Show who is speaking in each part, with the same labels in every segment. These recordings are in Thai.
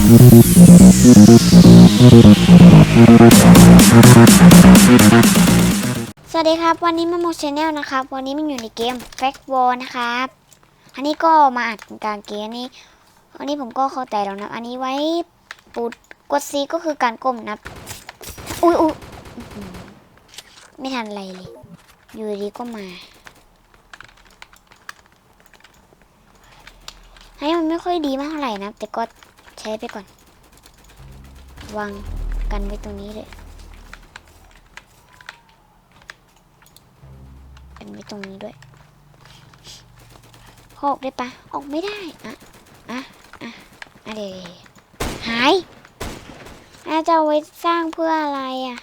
Speaker 1: สวัสดีครับ วันนี้มาโมชแนลนะครับ วันนี้มันอยู่ในเกม Fact War นะครับ อันนี้ก็มาอัดกางเกมนี้อันนี้ผมก็เข้าใจแล้วนะ อันนี้ไว้ปุดกด C ก็คือการก้มนับอุ้ยอุ้ยไม่ทันอะไรเลย อยู่ดีก็มาให้มันไม่ค่อยดีมากเท่าไหร่นะ แต่ก็ ใช้ไปก่อน วางกันไว้ตรงนี้เลยกันไว้ตรงนี้ด้วยออกได้ปะออกไม่ได้อะอะอะอะเดยหายอาจะเอาไว้สร้างเพื่ออะไรอะ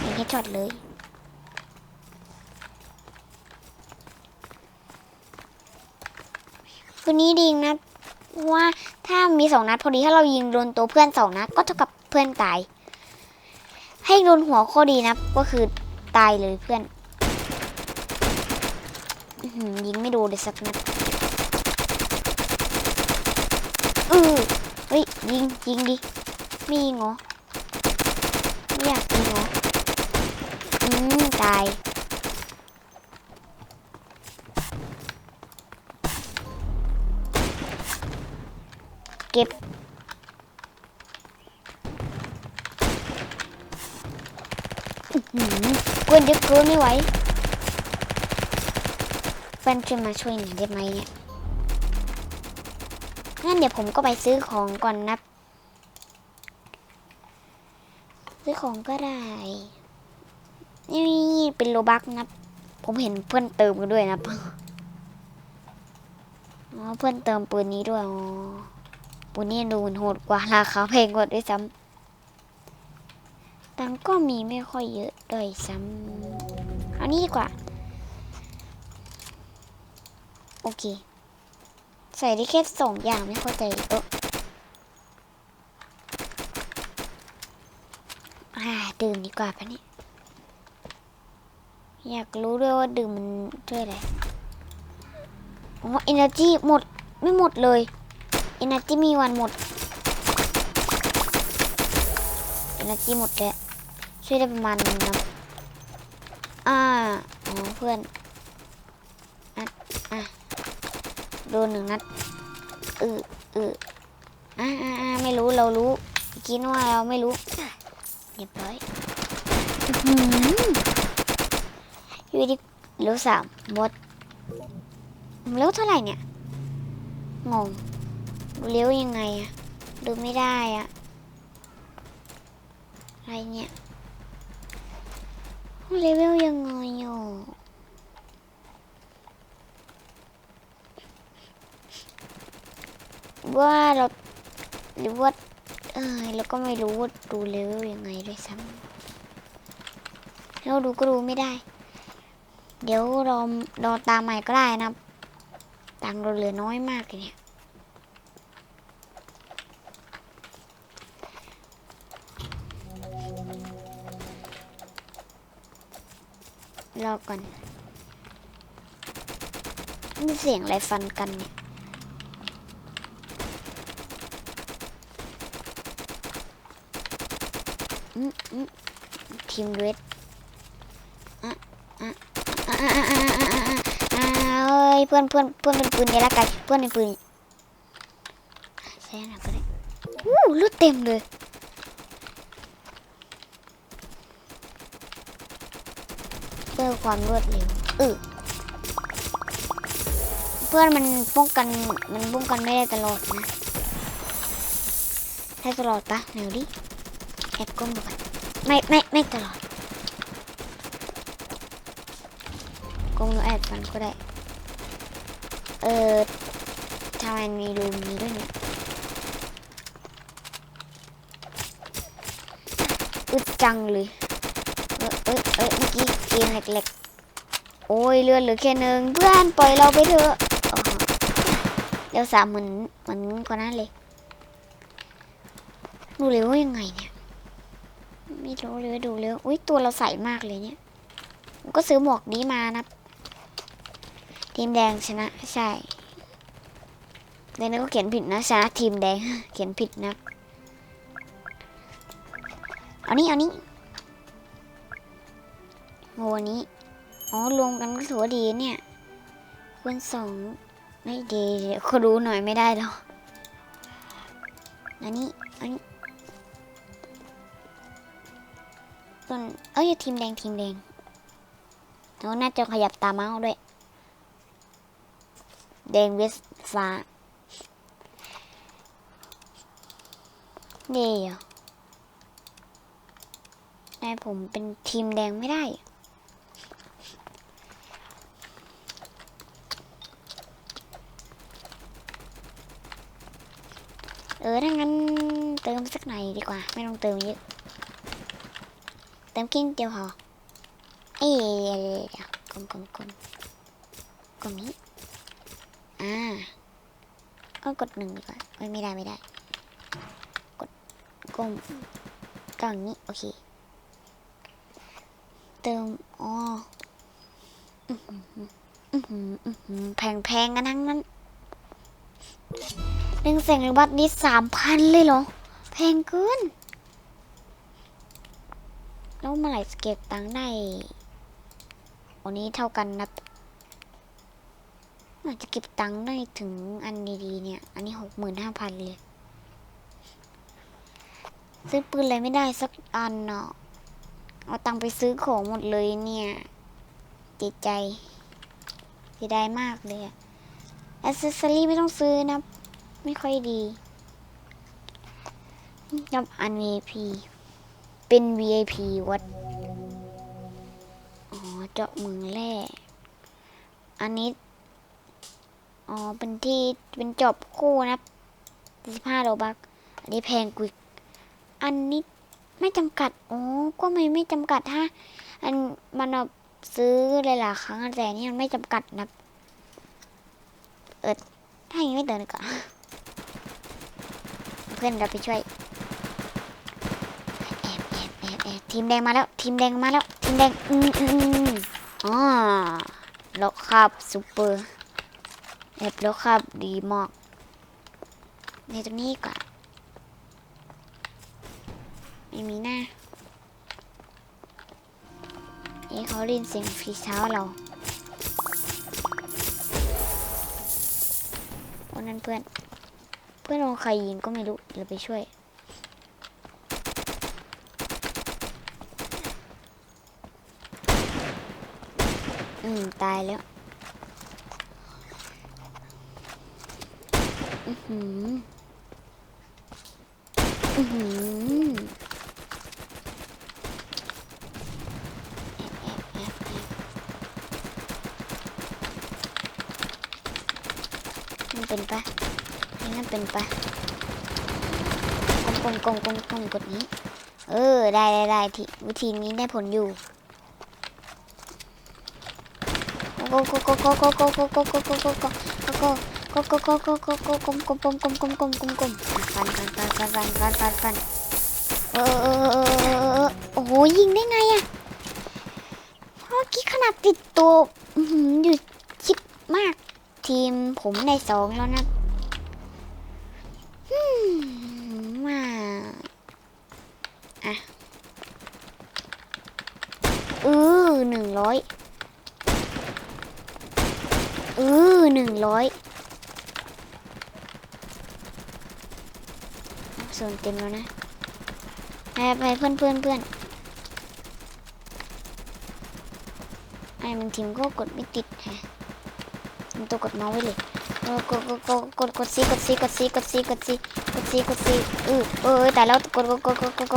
Speaker 1: อย่างนี้ช็อตเลย คืนนี้ดีนะว่าถ้ามีสองนัดพอดีถ้าเรายิงโดนตัวเพื่อนสองนัดก็เท่ากับเพื่อนตาย ให้โดนหัวข้อดีนะก็คือตายเลยเพื่อนอยิงไม่โดนเลยสักนัดเออเฮ้ยยิงยิงดิไม่ยิงเหรอไม่อยากยิงเหรออืมตาย เก็บกวนเยอะเกินไม่ไหวเพื่อนช่วยมาช่วยหน่อยได้ไหมเนี่ยงั้นเดี๋ยวผมก็ไปซื้อของก่อนนะ ซื้อของก็ได้ นี่เป็นโลบักนะ ผมเห็นเพื่อนเติมกันด้วยนะ อ๋อ เพื่อนเติมปืนนี้ด้วย อ๋อ ปืนนี้ดูโหดกว่าราคาแพงกว่าด้วยซ้ำตังก็มีไม่ค่อยเยอะด้วยซ้ำเอานี้ดีกว่า โอเค ใส่ได้แค่สองอย่างไม่เข้าใจเอออาดื่มดีกว่าปะเนี่ยอยากรู้ด้วยว่าดื่มมันช่วยอะไรอ๋อ energy หมดไม่หมดเลย energy มีวันหมด energy หมดแล้วช่วยได้ประมาณนึงนะอ่าอ๋อเพื่อนอะอะโดนหนึ่งนัดเออเอออ่าอ่าอ่าไม่รู้เรารู้คิดว่าเราไม่รู้เรียบร้อยอยู่ดีเลือสามหมดเลือเท่าไหร่เนี่ยงง เลี้ยวยังไงอะดูไม่ได้อะอะไรเนี่ยเลเวลยังไงอยู่ว่าเราหรือว่าเออเราก็ไม่รู้ว่าดูเลเวลยังไงด้วยซ้ำเราดูก็ดูไม่ได้ เดี๋ยวรอรอตามใหม่ก็ได้นะตังเราเหลือน้อยมากเลยเนี่ย รอก่อน มีเสียงอะไรฟันกันเนี่ยทีมเวทเอ้ยเพื่อนเพื่อนเพื่อนเป็นปืนเนี่ยละกันเพื่อนเป็นปืนใช่นะเพื่อนอู้ลุกเต็มเลย พื่อความรวดเร็วเออเพื่อนมันป้องกันมันป้องกันไม่ได้ตลอดนะได้ตลอดปะเดี๋ยวดิแอบก้มดูกันไม่ไม่ไม่ตลอดก้มแล้วแอบฟันก็ได้ เออทำไมมีรูนี้ด้วยเนี่ยอึดจังเลย อ้ยเอ้ยเมื่อกี้เกมเล็กๆ โอ้ยเลือหรือแค่หนึ่งเพื่อนปล่อยเราไปเถอะเดี๋ยวสามเหมือนเหมือนคนนั้นเลยดูเร็วยังไงเนี่ยไม่รู้เลยดูเร็วอุ้ยตัวเราใส่มากเลยเนี่ยก็ซื้อหมวกนี้มานะทีมแดงชนะใช่เดนก็เขียนผิดนะชนะทีมแดงเขียนผิดนะเอานี่เอานี่ โมนี้ อ๋อ รวมกันก็ถือว่าดีเนี่ยคนสองไม่ดีเขารู้หน่อยไม่ได้หรอกอันนี้ อันนี้ส่วนเอ้ยทีมแดงทีมแดงแล้วน่าจะขยับตาเมาส์ด้วย แดงเวสฟ้าเดียวได้ผมเป็นทีมแดงไม่ได้ หน่อยดีกว่า ไม่ต้องเติมเยอะ เติมกินเดียวพอเอ้ยเดี๋ยวกลมกลมกลมกลมนี้อ่าก็กดหนึ่งดีกว่าไม่ได้ไม่ได้ กดกลมตรงนี้ โอเค เติมอ๋ออืมแพงแพงกันทั้งนั้นหนึ่งแสนหรือบัตรนี้สามพันเลยเหรอ แพงเกินแล้วเมื่ไหร่จเก็บตังค์ได้วันนี้เท่ากันนะอาจจะเก็บตังค์ได้ถึงอันดีๆเนี่ย อันนี้หกหมื่นห้าพันเลย ซื้อปืนอะไรไม่ได้สักอันเนาะ เอาตังค์ไปซื้อของหมดเลยเนี่ย จิตใจเสียดายมากเลยอะแอสเซสซอรี่ไม่ต้องซื้อนะ ไม่ค่อยดี ยับอัน VIP เป็น VIP วัด อ๋อ เจาะเมืองแร่อันนี้ อ๋อ เป็นที่ เป็นจบคู่นะสิบห้าโลบัก อันนี้แพงกวิก อันนี้ไม่จำกัดโอ้ก็ไม่ไม่จำกัดฮะ อันมันซื้อหลายๆครั้งแต่นี่มันไม่จำกัดนะเออถ้ายังไม่เดินก่อนเพื่อนเราไปช่วย ทีมแดงมาแล้ว ทีมแดงมาแล้ว ทีมแดง อืมอืมอ๋อล็อกครับซูเปอร์แอฟล็อกครับดีมาก ในตรงนี้ก่อนไม่มีหน้าเอ๊เขาเล่นเสียงฟรีเช้าเราวันนั้นเพื่อน เพื่อนโดใครยิงก็ไม่รู้เราไปช่วย ตายแล้วอือหืออือหือมันเป็นปะนั่นเป็นปะกลมกลมกลมกลกดนี้ เออ ได้ได้ได้ทีวิธีนี้ได้ผลอยู่ go go go go go go go go go go go go go go go go go go go กลมกลมกลมกลมกลมกลมกลมกลมฟันฟันฟันฟันฟันฟันฟันฟันเออโอ้โหยิงได้ไงอะเมื่อกี้ขนาดติดตัวอยู่ชิดมาก ทีมผมในสองแล้วนะมาอะเออหนึ่งร้อย ออหนึ่งร้อยส่วนเต็มแล้วนะไปไปเพื่อนเพื่อนเพื่อนไอ้มันทีมก็กดไม่ติดฮะมันตัวกดเมาส์ไว้เลยเออกดกดกดกดกดซีกดซีกดซีกดซีกดซีกดซีกดซีเออเออแต่แล้วกดกดกดกดกด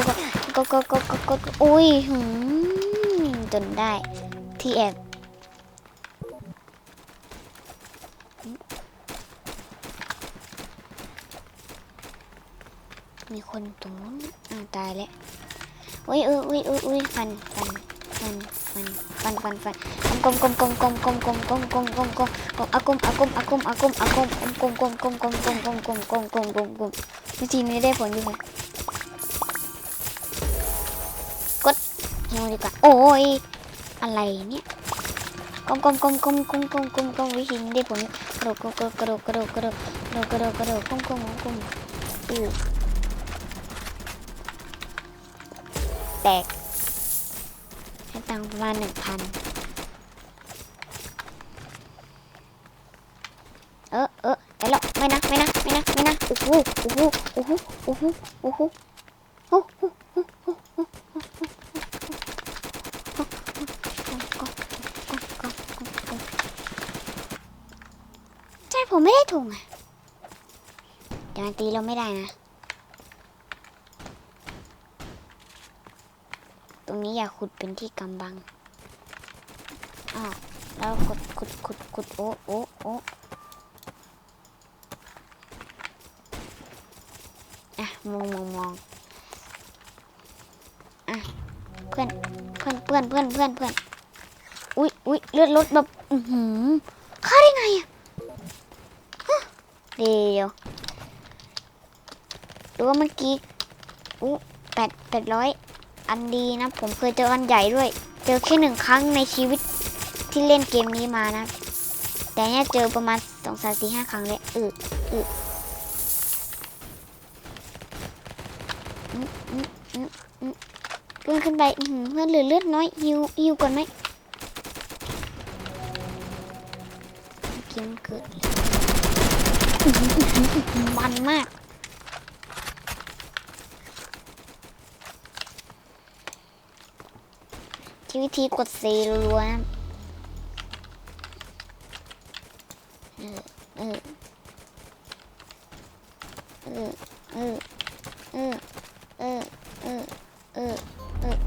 Speaker 1: กดกดกดกดกดอุ้ยหืมจนได้ที่แอบ มีคนตรงนู้นอ่าวตายแล้วอุ้ยเอออุ้ยอุ้ยอุ้ยฟันฟันฟันฟันฟันฟันฟันกลมกลมกลมกลมกลมกลมกลมกลมกลมกลมกลมอากลมอากลมอากลมอากลมอากลมกลมกลมกลมกลมกลมกลมกลมกลมกลมกลมกลมวิธีนี้ได้ผลอยู่ไหมกดฮิวดีกว่าโอ้ยอะไรเนี่ยก้มก้มก้มก้มก้มก้มก้มก้มวิธีนี้ได้ผลกระโดดกระโดดกระโดดกระโดดกระโดดกระโดดกระโดดกระโดดก้มก้มก้มก้มอือ แตก ให้ตังประมาณหนึ่งพันเออเออแต่แล้วไม่นะไม่นะไม่นะไม่นะโอ้โหโอ้โหโอ้โหโอ้โหโอ้โหโอ้โหใช่ผมไม่ได้ถุงอะแต่มันตีเราไม่ได้นะ ตรงนี้ อย่าขุดเป็นที่กำบัง อ้าว แล้วกดขุดขุดขุดโอ้โอ้โอ้อะมองมองมองอะเพื่อนเพื่อนเพื่อนเพื่อนเพื่อนเพื่อนอุ้ยอุ้ยเลือดลดแบบอือหือฆ่าได้ไงอะเดี๋ยวดูว่าเมื่อกี้อู้แปดแปดร้อย อันดีนะ ผมเคยเจออันใหญ่ด้วย เจอแค่หนึ่งครั้งในชีวิตที่เล่นเกมนี้มานะ แต่เนี่ยเจอประมาณสองสามสี่ห้าครั้งเลยอืออืออืมอืมอืมอืมเพื่อนขึ้นไปเพื่อนเหลือเลือดน้อยฮิวฮิวก่อนไหมเมื่อกี้มันเกิดมันมาก ที่วิธีกดซีรัวนะเออเออเออเออเออเออเออเออเออ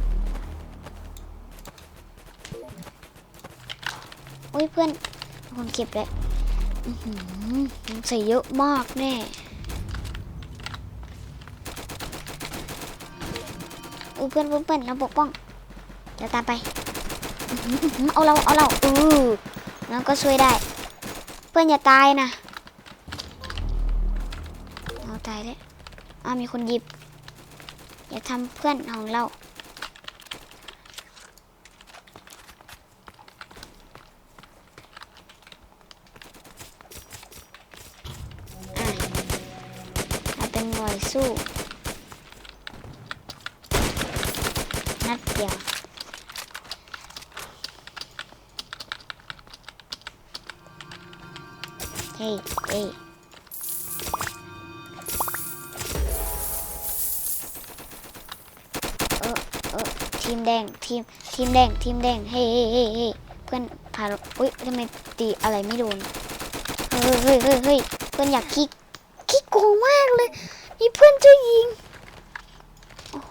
Speaker 1: โอ้ยเพื่อนคนเก็บเลยอื้อหือใส่เยอะมากแน่เพื่อนเพื่อนเพื่อนเราปกป้อง เดี๋ยวตามไปเอาเราเอาเราอือแล้วก็ช่วยได้ เพื่อนอย่าตายนะเอาตายแล้วอ้ามีคนหยิบ อย่าทำเพื่อนของเรา ทีมแดงทีมทีมแดงทีมแดงเฮ้เฮ้เฮ้เฮ้ยเพื่อนพาอุ้ยทำไมตีอะไรไม่โดนเฮ้ยเฮ้ยเฮ้ยเพื่อนอยากคิกคิกโกงมากเลยนี่เพื่อนจะยิงโอ้โห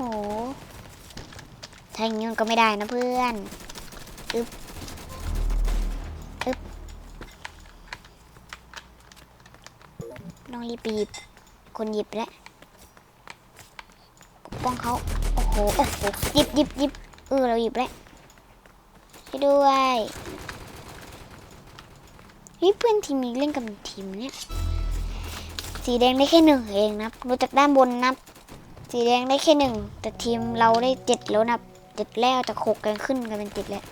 Speaker 1: ถ้าอย่างนี้มันก็ไม่ได้นะเพื่อนอึบอึบต้องรีบหยิบคนหยิบแล้วปกป้องเขา โอ้โหหยิบหยิบหยิบเออเราหยิบแล้วให้ด้วยเฮ้ยเพื่อนทีมนี้เล่นกับทีมเนี่ย สีแดงได้แค่หนึ่งเองนะดูจากด้านบนนับสีแดงได้แค่หนึ่งแต่ทีมเราได้เจ็ดแล้วนะเจ็ดแล้วจากหกกันขึ้นกันเป็นเจ็ดแล้ว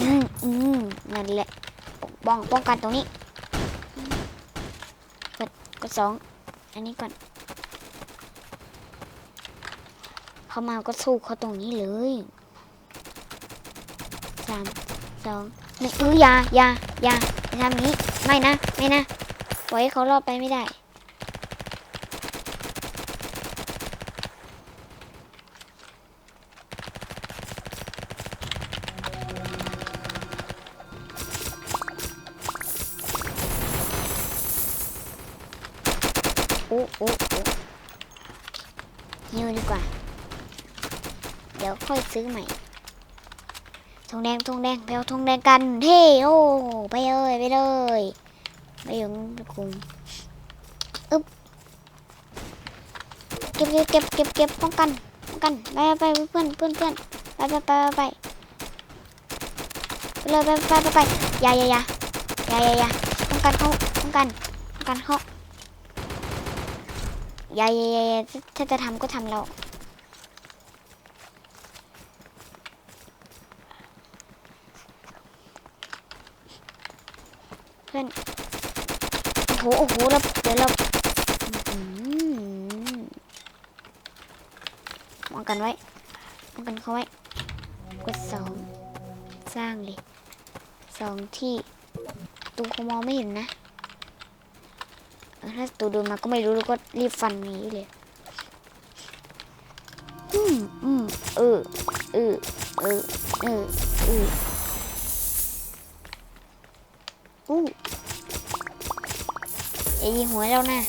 Speaker 1: อืมอืมนั่นแหละปกป้องป้องกันตรงนี้กดกดสอง อันนี้ก่อน เขามาก็สู้เขาตรงนี้เลยสามสองหนึ่งเออยายายายาทำนี้ ไม่นะ ไม่นะ ปล่อยให้เขารอดไปไม่ได้ อ้โอ้โอ้ยิวดีกว่า เดี๋ยวค่อยซื้อใหม่ทองแดงทองแดงไปเอาทองแดงกันเท่โอ้ไปเลยไปเลยไปอยู่กลุ่มอึ๊บเก็บเก็บเก็บเก็บเก็บป้องกันป้องกันไปไปเพื่อนเพื่อนเพื่อนไปไปไปไปไปเลยไปไปไปไปยาอย่าอย่าอย่าอย่าอย่าป้องกันเขาป้องกันป้องกันเขา อย่าอย่าอย่าถ้าจะทำก็ทำเราเพื่อนโอ้โหโอ้โหเราเดี๋ยวเรามองกันไว้มองกันเขาไว้ กดสอง สร้างเลยสองที่ตูขงมองไม่เห็นนะ ถ้าตูโดนมาก็ไม่รู้แล้วก็รีบฟันนี้เลย อืมอืมเออเออเออเออเอออู้อย่ายิงหัวเรานะ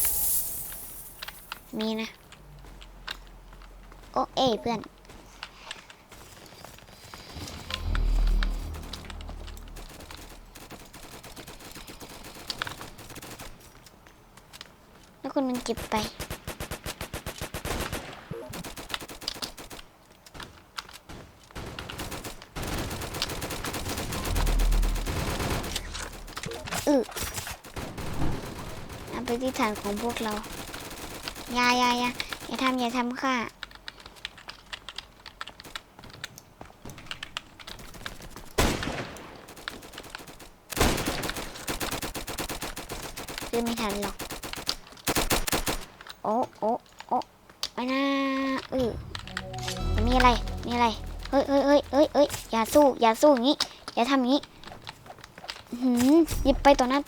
Speaker 1: มีนะ โอ้เอ้เพื่อน เก็บไป อือเอาไปที่ฐานของพวกเราอยาอยาอยาอย่าทำอย่าทำค่ะคือไม่ทันหรอก โอ้โอ้โอ้ไปนะเออมีอะไร มีอะไร เฮ้ยเฮ้ยเฮ้ยเฮ้ยเฮ้ยอย่าสู้ อย่าสู้อย่างนี้ อย่าทำอย่างนี้หืมหยิบไปต่อหนั้น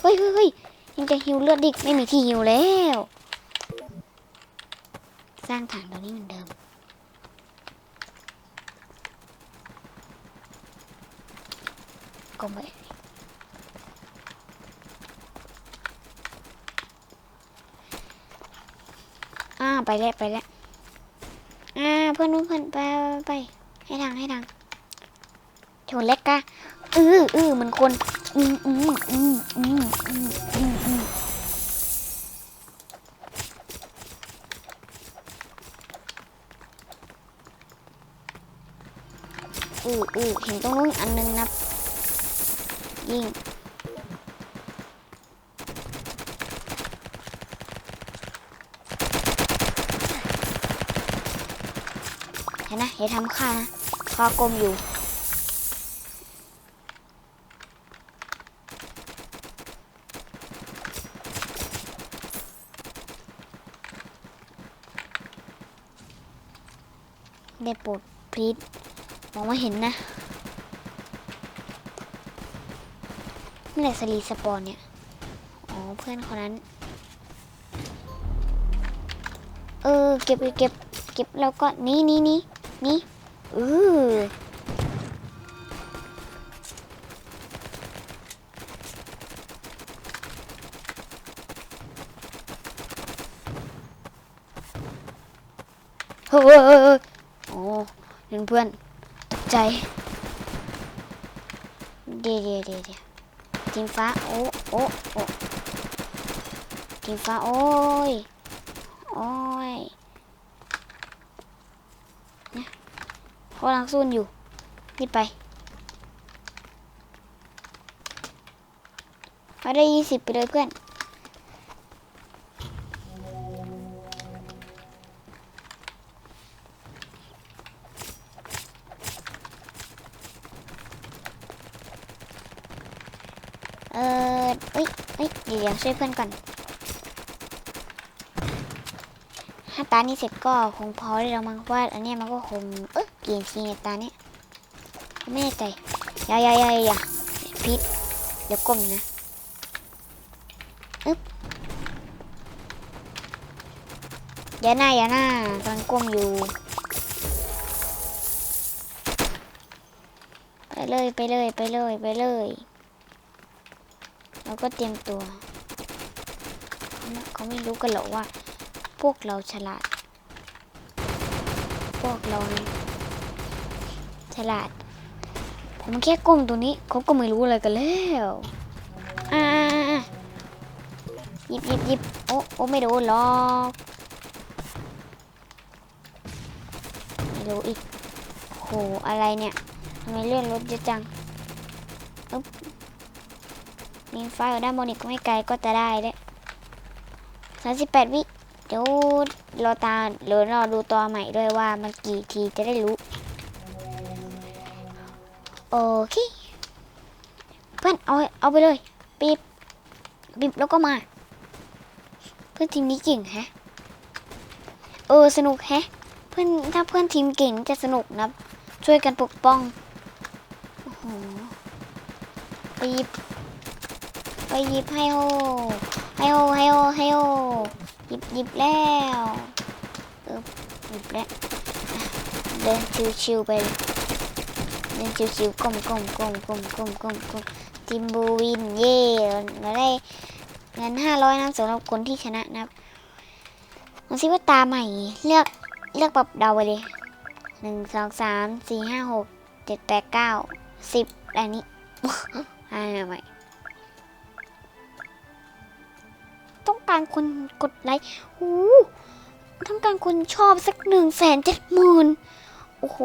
Speaker 1: เฮ้ยเฮ้ยเฮ้ยยังจะฮิวเลือดดิไม่มีที่ฮิวแล้ว สร้างฐานตรงนี้เหมือนเดิม ก็ไม่ อ่าไปแล้วไปแล้วอ่าเพื่อนนู้นเพื่อนไปไปให้ทางให้ทางชนเล็กกะอืออือมันคนอืมอืมอืมอืมอืมอืมอืมอืออือเห็นตรงนู้นอันนึงนะยิงะทำข้านะข้ากลมอยู่ ได้ปรดพลีดมองไม่เห็นนะเมื่อไหร่สลีสปอนเนี่ย อ๋อ เพื่อนคนนั้น เออ เก็บเก็บ เก็บแล้วก็นี่นี่นี่ นี่เออเฮ้ยโอ้เพื่อนเพื่อนตกใจเดี๋ยวเดี๋ยวเดี๋ยวเดี๋ยวทีมฟ้า โอ้โอ้โอ้ทีมฟ้า โอ้ย โอ้ยเขา กำลังสู้อยู่รีบไปเอาได้ยี่สิบไปเลยเพื่อน เออเอ้ยเอ้ยดี๋ยวเดี๋ยวช่วยเพื่อนก่อน ถ้า ตานี้เสร็จก็คงพอได้แล้วมั้งว่าอันนี้มันก็คงเอ๊ะกี่นาทีเนตาเนี้ยไม่แน่ใจอย่าอย่าอย่าอย่าพิษเดี๋ยวก้มนะอึ๊บอย่าหน้าอย่าหน้ากำลังก้มอยู่ ไปเลยไปเลยไปเลยไปเลยแล้วก็เตรียมตัวเขาไม่รู้กันหรอกว่า วกเราฉลาด พวกเราฉลาด ผมแค่ก้มตัวนี้เขาก็ไม่รู้อะไรกันแล้วอ่ายิบยิบยิบโอ้โอ้ไม่โดนหรอกไม่รู้อีกโหอะไรเนี่ยทำไมเลื่อนรถเยอะจังอึ๊บมีไฟอยู่ด้านบนอีกไม่ไกลก็จะได้เลยสามสิบแปดวิ ดี๋ยวรอตาหรือรอดูตัวใหม่ด้วยว่ามันกี่ทีจะได้รู้ โอเค เพื่อนเอาเอาไปเลยปปีบปีบแล้วก็มา เพื่อนทีมนี้เก่งแฮะ เออสนุกแฮะ เพื่อนถ้าเพื่อนทีมเก่งจะสนุกนะช่วยกันปกป้องโอ้โหไปหยิบไปหยิบให้โฮให้โฮให้โฮให้โฮ หยิบหยิบแล้วเออหยิบแล้วเดินชิวๆไปเดินชิวๆก้มก้มก้มก้มก้มก้มก้มทีมบูวินเย่เราได้เงินห้าร้อยนะสำหรับคนที่ชนะนะครับมาซิว่าตาใหม่เลือกเลือกแบบเดาไปเลยหนึ่งสองสามสี่ห้าหกเจ็ดแปดเก้าสิบอันนี้อ่าใหม่ การคนกดไลค์หูต้องการคนชอบสักหนึ่งแสนเจ็ดหมื่นโอ้โห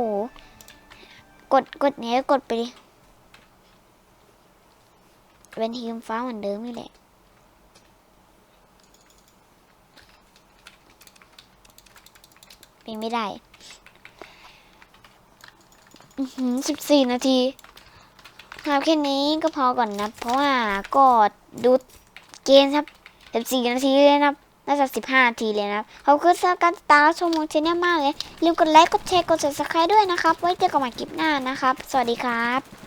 Speaker 1: กดกดเนี้ยกดไปดิเป็นทีมฟ้าเหมือนเดิมนี่แหละเป็นไม่ได้สิบสี่นาทีครับแค่นี้ก็พอก่อนนะ เพราะว่าก็ดูเกมครับ สิบสี่นาทีเลยนะครับน่าจะสิบห้านาทีเลยนะครับขอบคุณสำหรับการติดตามชมของเชนเนลมากเลยลืมกดไลค์กดแชร์กด subscribe ด้วยนะครับ ไว้เจอกันใหม่คลิปหน้านะครับ สวัสดีครับ